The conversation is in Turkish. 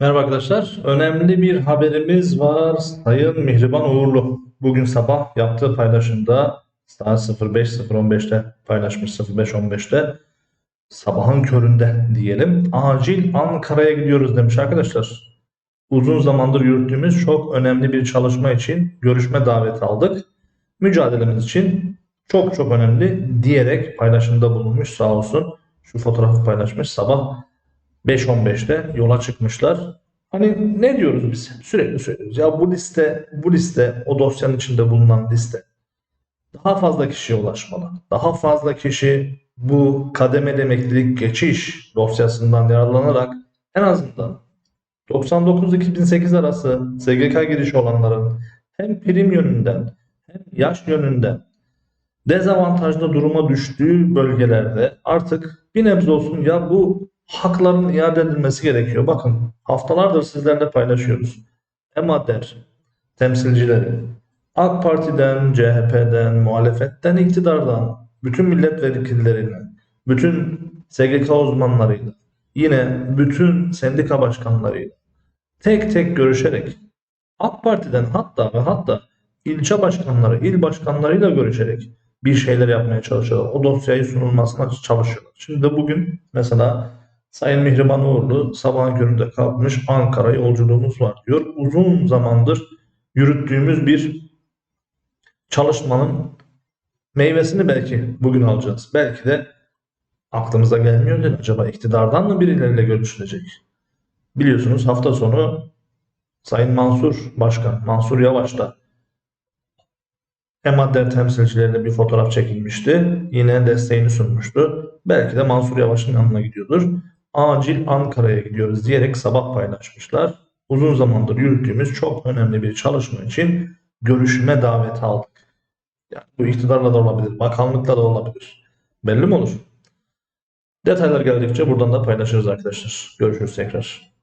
Merhaba arkadaşlar. Önemli bir haberimiz var. Sayın Mihriban Uğurlu. Bugün sabah yaptığı paylaşımda saat 05.015'te paylaşmış 05.15'te sabahın köründe diyelim. Acil Ankara'ya gidiyoruz demiş arkadaşlar. Uzun zamandır yürüttüğümüz çok önemli bir çalışma için görüşme daveti aldık. Mücadelemiz için çok çok önemli diyerek paylaşımda bulunmuş sağ olsun. Şu fotoğrafı paylaşmış sabah 5.15'te yola çıkmışlar. Hani ne diyoruz biz? Sürekli söylüyoruz. Ya bu liste, bu liste, o dosyanın içinde bulunan liste daha fazla kişiye ulaşmalı. Daha fazla kişi bu kademeli emeklilik geçiş dosyasından yararlanarak en azından 99-2008 arası SGK girişi olanların hem prim yönünden hem yaş yönünden dezavantajlı duruma düştüğü bölgelerde artık bir nebze olsun ya bu hakların iade edilmesi gerekiyor. Bakın haftalardır sizlerle paylaşıyoruz. EMADER temsilcileri AK Parti'den, CHP'den, muhalefetten, iktidardan, bütün milletvekilleriyle, bütün SGK uzmanlarıyla, yine bütün sendika başkanlarıyla tek tek görüşerek AK Parti'den hatta ve hatta ilçe başkanları, il başkanlarıyla görüşerek bir şeyler yapmaya çalışıyorlar. O dosyayı sunulmasına çalışıyorlar. Şimdi de bugün mesela Sayın Mihriban Uğurlu sabahın köründe kalkmış Ankara yolculuğumuz var diyor. Uzun zamandır yürüttüğümüz bir çalışmanın meyvesini belki bugün alacağız. Belki de aklımıza gelmiyor değil. Acaba iktidardan mı birileriyle görüşülecek? Biliyorsunuz hafta sonu Sayın Mansur Başkan, Mansur Yavaş da Emadder temsilcileriyle bir fotoğraf çekilmişti. Yine desteğini sunmuştu. Belki de Mansur Yavaş'ın yanına gidiyordur. Acil Ankara'ya gidiyoruz diyerek sabah paylaşmışlar. Uzun zamandır yürüttüğümüz çok önemli bir çalışma için görüşme daveti aldık. Yani bu iktidarla da olabilir, bakanlıkla da olabilir. Belli mi olur? Detaylar geldikçe buradan da paylaşırız arkadaşlar. Görüşürüz tekrar.